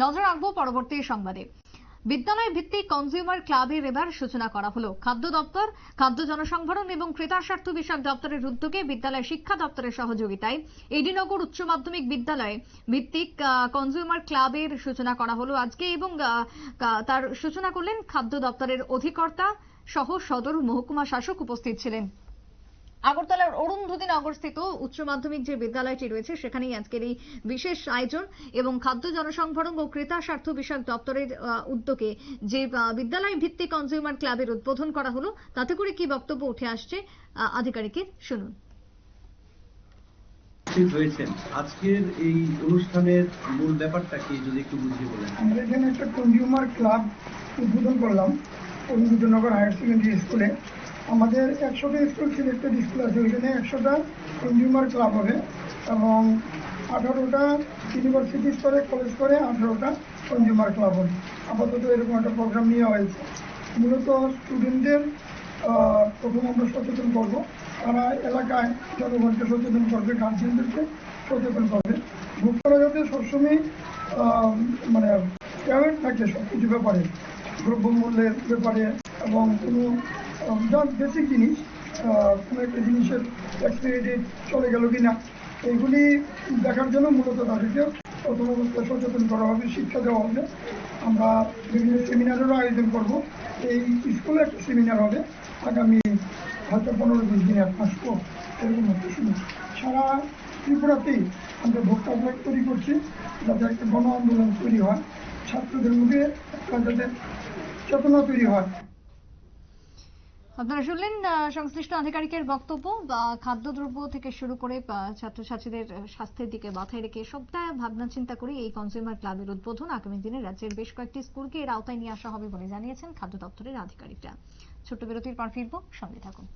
নজর রাখব পরবর্তী সংবাদে। বিদ্যালয় ভিত্তিক কনজিউমার ক্লাবের এবার সূচনা করা হলো। খাদ্য দপ্তর, খাদ্য জনসংভরণ এবং ক্রেতা স্বার্থ বিষয়ক দপ্তরের উদ্যোগে বিদ্যালয় শিক্ষা দপ্তরের সহযোগিতায় এডিনগর উচ্চ মাধ্যমিক বিদ্যালয়ে ভিত্তিক কনজিউমার ক্লাবের সূচনা করা হলো আজকে এবং তার সূচনা করলেন খাদ্য দপ্তরের অধিকর্তা সহ সদর মহকুমা শাসক উপস্থিত ছিলেন। আগরতলার অরুন্ধতী নগরস্থিত উচ্চ মাধ্যমিক যে বিদ্যালয়টি রয়েছে সেখানেই আজকের এই বিশেষ আয়োজন এবং খাদ্য জনসংভরণ ও ক্রেতা স্বার্থ বিষয়ক দপ্তরের উদ্যোগে যে বিদ্যালয় ভিত্তিক কনজিউমার ক্লাবের উদ্বোধন করা হলো তাতে করে কি বক্তব্য উঠে আসছে আধিকারিকের শুনুন। হয়েছেন আজকের এই অনুষ্ঠানের মূল ব্যাপারটা কি যদি একটু বুঝিয়ে বলেন। আমরা এখানে একটা কনজিউমার ক্লাব উদ্বোধন করলাম অরুণবিদ্যনগর হায়ার সেকেন্ডারি স্কুলে আমাদের একশোটা স্কুল সিলেক্টেড স্কুল আছে ওইখানে একশোটা কনজিউমার ক্লাব হবে। এবং আঠারোটা ইউনিভার্সিটি স্তরে কলেজ স্তরে আঠারোটা কনজিউমার ক্লাব হবে। আপাতত এরকম একটা প্রোগ্রাম নেওয়া হয়েছে। মূলত স্টুডেন্টদের প্রথম আমরা সচেতন করব। তারা এলাকায় জনগণকে সচেতন করবে গার্জিয়ানদেরকে সচেতন করবে। ভোক্তারা যাতে সবসময় মানে অ্যাওয়ার থাকে সব কিছু ব্যাপারে, দ্রব্যমূল্যের ব্যাপারে এবং কোনো যা বেসিক জিনিস কোনো একটা জিনিসের এক্সপায়ারি ডেট চলে গেল কি না এইগুলি দেখার জন্য মূলত তাদেরকে প্রথম অবস্থায় সচেতন করা হবে, শিক্ষা দেওয়া হবে। আমরা বিভিন্ন সেমিনারেরও আয়োজন করব। এই স্কুলে একটা সেমিনার হবে, আগামী হয়তো পনেরো বিশ দিন এক মাস পর, এরকম একটা শুনি সারা ত্রিপুরাতেই আমরা ভোক্তা ব্লক তৈরি করছি, যাতে একটা গণ আন্দোলন তৈরি হয়, ছাত্রদের মধ্যে একটা যাতে চেতনা তৈরি হয় আপনারা শুনলেন সংশ্লিষ্ট আধিকারিকের বক্তব্য খাদ্যদ্রব্য থেকে শুরু করে ছাত্রছাত্রীদের স্বাস্থ্যের দিকে মাথায় রেখে সবটা ভাবনা চিন্তা করে এই কনজিউমার ক্লাবের উদ্বোধন আগামী দিনে রাজ্যের বেশ কয়েকটি স্কুলকে এর আওতায় নিয়ে আসা হবে বলে জানিয়েছেন খাদ্য দপ্তরের আধিকারিকরা। ছোট্ট বিরতির পর ফিরবো, সঙ্গে থাকুন।